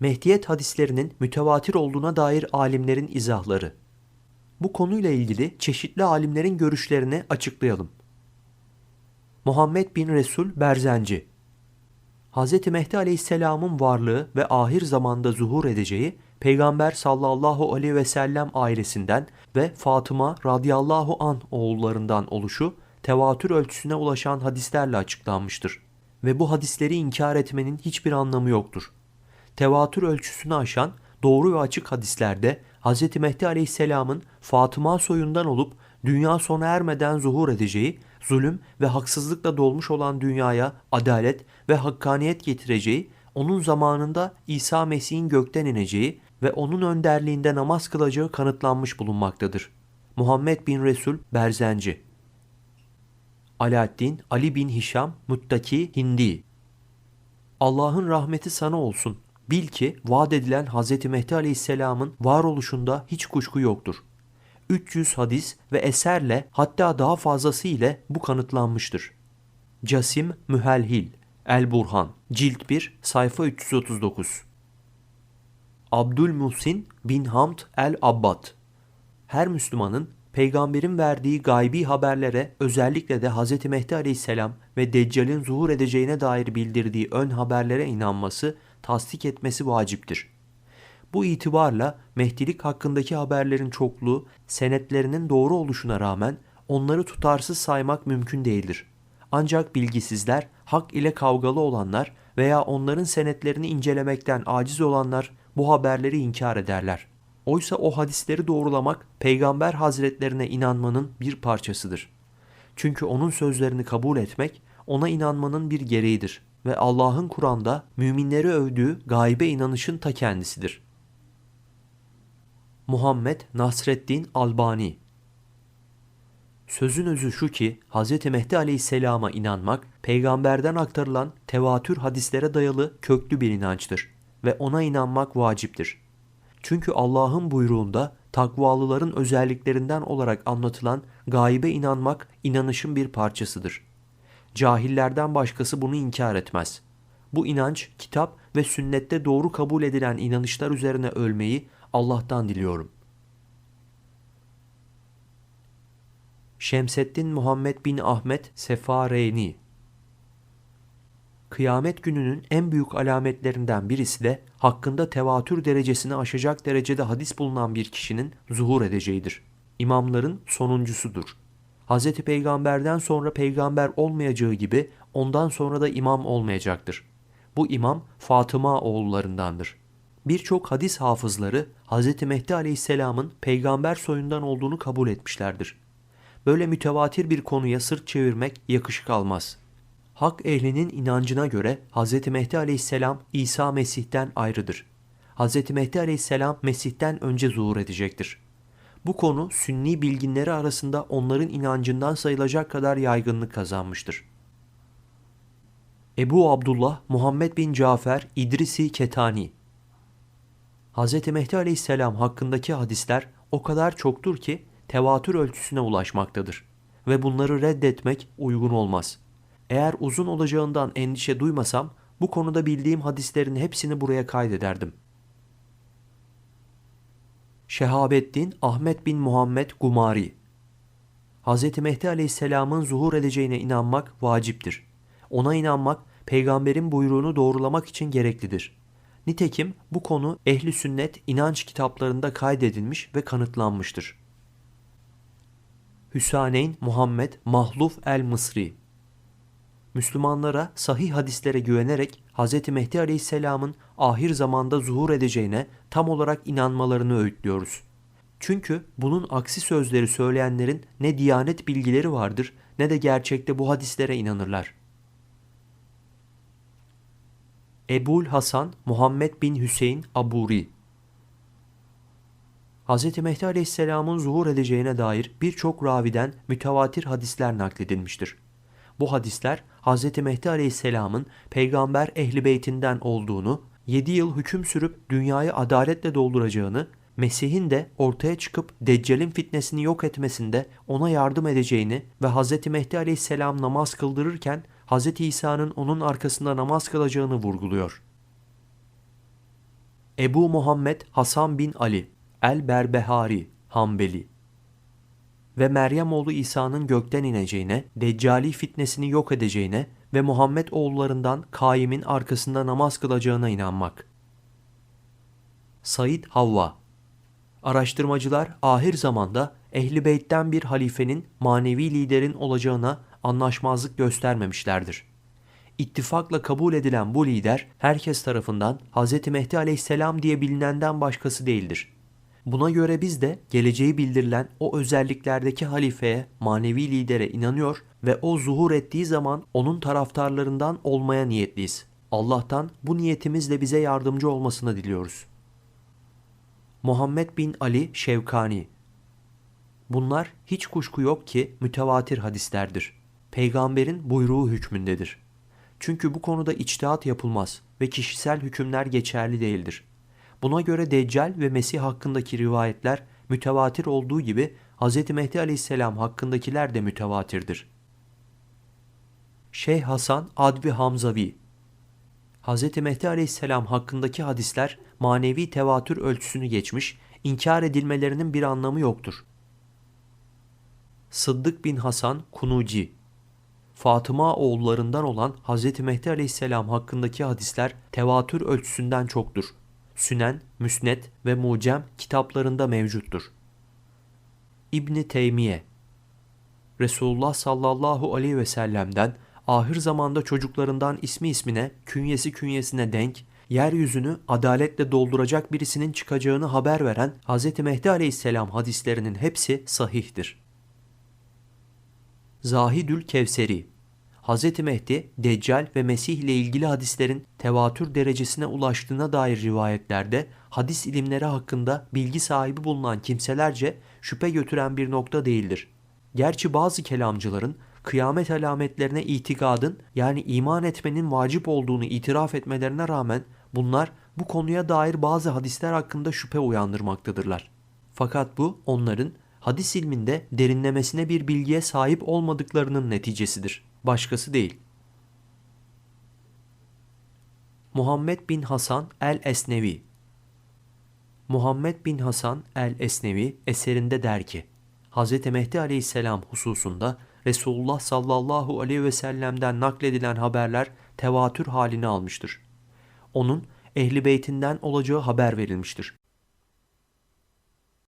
Mehdiyet hadislerinin mütevatir olduğuna dair alimlerin izahları. Bu konuyla ilgili çeşitli alimlerin görüşlerini açıklayalım. Muhammed bin Resul Berzenci Hz. Mehdi Aleyhisselam'ın varlığı ve ahir zamanda zuhur edeceği Peygamber sallallahu aleyhi ve sellem ailesinden ve Fatıma radıyallahu an oğullarından oluşu tevatür ölçüsüne ulaşan hadislerle açıklanmıştır. Ve bu hadisleri inkar etmenin hiçbir anlamı yoktur. Tevatür ölçüsünü aşan doğru ve açık hadislerde Hz. Mehdi Aleyhisselam'ın Fatıma soyundan olup dünya sona ermeden zuhur edeceği, zulüm ve haksızlıkla dolmuş olan dünyaya adalet ve hakkaniyet getireceği, onun zamanında İsa Mesih'in gökten ineceği ve onun önderliğinde namaz kılacağı kanıtlanmış bulunmaktadır. Muhammed bin Resul Berzenci Alaaddin Ali bin Hişam Muttaki Hindi Allah'ın rahmeti sana olsun. Bil ki vaat edilen Hz. Mehdi Aleyhisselam'ın varoluşunda hiç kuşku yoktur. 300 hadis ve eserle hatta daha fazlası ile bu kanıtlanmıştır. Casim Mühelhil El Burhan Cilt 1 sayfa 339 Abdülmuhsin bin Hamd el Abbad Her Müslümanın peygamberin verdiği gaybi haberlere özellikle de Hz. Mehdi aleyhisselam ve Deccal'in zuhur edeceğine dair bildirdiği ön haberlere inanması, tasdik etmesi vaciptir. Bu itibarla Mehdilik hakkındaki haberlerin çokluğu, senetlerinin doğru oluşuna rağmen onları tutarsız saymak mümkün değildir. Ancak bilgisizler, hak ile kavgalı olanlar veya onların senetlerini incelemekten aciz olanlar bu haberleri inkar ederler. Oysa o hadisleri doğrulamak peygamber hazretlerine inanmanın bir parçasıdır. Çünkü onun sözlerini kabul etmek ona inanmanın bir gereğidir ve Allah'ın Kur'an'da müminleri övdüğü gaybe inanışın ta kendisidir. Muhammed Nasreddin Albani Sözün özü şu ki Hz. Mehdi Aleyhisselam'a inanmak peygamberden aktarılan tevatür hadislere dayalı köklü bir inançtır ve ona inanmak vaciptir. Çünkü Allah'ın buyruğunda takvalıların özelliklerinden olarak anlatılan gaybe inanmak inanışın bir parçasıdır. Cahillerden başkası bunu inkar etmez. Bu inanç, kitap ve sünnette doğru kabul edilen inanışlar üzerine ölmeyi Allah'tan diliyorum. Şemseddin Muhammed bin Ahmet Sefareni Kıyamet gününün en büyük alametlerinden birisi de hakkında tevatür derecesini aşacak derecede hadis bulunan bir kişinin zuhur edeceğidir. İmamların sonuncusudur. Hz. Peygamberden sonra peygamber olmayacağı gibi ondan sonra da imam olmayacaktır. Bu imam Fatıma oğullarındandır. Birçok hadis hafızları Hz. Mehdi Aleyhisselam'ın peygamber soyundan olduğunu kabul etmişlerdir. Böyle mütevatir bir konuya sırt çevirmek yakışık almaz. Hak ehlinin inancına göre Hz. Mehdi Aleyhisselam İsa Mesih'ten ayrıdır. Hz. Mehdi Aleyhisselam Mesih'ten önce zuhur edecektir. Bu konu sünni bilginleri arasında onların inancından sayılacak kadar yaygınlık kazanmıştır. Ebu Abdullah Muhammed bin Cafer İdrisi Ketani Hz. Mehdi Aleyhisselam hakkındaki hadisler o kadar çoktur ki tevatür ölçüsüne ulaşmaktadır ve bunları reddetmek uygun olmaz. Eğer uzun olacağından endişe duymasam bu konuda bildiğim hadislerin hepsini buraya kaydederdim. Şehabettin Ahmet bin Muhammed Gumari Hz. Mehdi Aleyhisselam'ın zuhur edeceğine inanmak vaciptir. Ona inanmak peygamberin buyruğunu doğrulamak için gereklidir. Nitekim bu konu ehli sünnet inanç kitaplarında kaydedilmiş ve kanıtlanmıştır. Hüsaneyn Muhammed Mahluf el-Mısri Müslümanlara sahih hadislere güvenerek Hz. Mehdi Aleyhisselam'ın ahir zamanda zuhur edeceğine tam olarak inanmalarını öğütlüyoruz. Çünkü bunun aksi sözleri söyleyenlerin ne diyanet bilgileri vardır ne de gerçekte bu hadislere inanırlar. Ebul Hasan Muhammed bin Hüseyin Aburi Hz. Mehdi Aleyhisselam'ın zuhur edeceğine dair birçok raviden mütevatir hadisler nakledilmiştir. Bu hadisler Hz. Mehdi Aleyhisselam'ın peygamber ehli beytinden olduğunu, 7 yıl hüküm sürüp dünyayı adaletle dolduracağını, Mesih'in de ortaya çıkıp Deccal'in fitnesini yok etmesinde ona yardım edeceğini ve Hz. Mehdi Aleyhisselam namaz kıldırırken Hz. İsa'nın onun arkasında namaz kılacağını vurguluyor. Ebu Muhammed Hasan bin Ali el-Berbehari Hanbeli ve Meryem oğlu İsa'nın gökten ineceğine, Deccali fitnesini yok edeceğine ve Muhammed oğullarından Kaim'in arkasında namaz kılacağına inanmak. Said Havva Araştırmacılar ahir zamanda Ehli Beyt'ten bir halifenin manevi liderin olacağına anlaşmazlık göstermemişlerdir. İttifakla kabul edilen bu lider herkes tarafından Hz. Mehdi aleyhisselam diye bilinenden başkası değildir. Buna göre biz de geleceği bildirilen o özelliklerdeki halifeye, manevi lidere inanıyor ve o zuhur ettiği zaman onun taraftarlarından olmaya niyetliyiz. Allah'tan bu niyetimizle bize yardımcı olmasını diliyoruz. Muhammed bin Ali Şevkani Bunlar hiç kuşku yok ki mütevatir hadislerdir. Peygamberin buyruğu hükmündedir. Çünkü bu konuda içtihat yapılmaz ve kişisel hükümler geçerli değildir. Buna göre Deccal ve Mesih hakkındaki rivayetler mütevatir olduğu gibi Hz. Mehdi aleyhisselam hakkındakiler de mütevatirdir. Şeyh Hasan Advi Hamzavi Hz. Mehdi aleyhisselam hakkındaki hadisler manevi tevatür ölçüsünü geçmiş, inkar edilmelerinin bir anlamı yoktur. Sıddık bin Hasan Kunuci Fatıma oğullarından olan Hz. Mehdi aleyhisselam hakkındaki hadisler tevatür ölçüsünden çoktur. Sünen, Müsnet ve Mucem kitaplarında mevcuttur. İbni Teymiye Resulullah sallallahu aleyhi ve sellem'den ahir zamanda çocuklarından ismi ismine, künyesi künyesine denk, yeryüzünü adaletle dolduracak birisinin çıkacağını haber veren Hz. Mehdi aleyhisselam hadislerinin hepsi sahihtir. Zahidül Kevseri Hz. Mehdi, Deccal ve Mesih ile ilgili hadislerin tevatür derecesine ulaştığına dair rivayetlerde hadis ilimleri hakkında bilgi sahibi bulunan kimselerce şüphe götüren bir nokta değildir. Gerçi bazı kelamcıların kıyamet alametlerine itikadın yani iman etmenin vacip olduğunu itiraf etmelerine rağmen bunlar bu konuya dair bazı hadisler hakkında şüphe uyandırmaktadırlar. Fakat bu onların hadis ilminde derinlemesine bir bilgiye sahip olmadıklarının neticesidir. Başkası değil. Muhammed bin Hasan el-Esnevi Muhammed bin Hasan el-Esnevi eserinde der ki, Hz. Mehdi aleyhisselam hususunda Resulullah sallallahu aleyhi ve sellem'den nakledilen haberler tevatür halini almıştır. Onun ehli beytinden olacağı haber verilmiştir.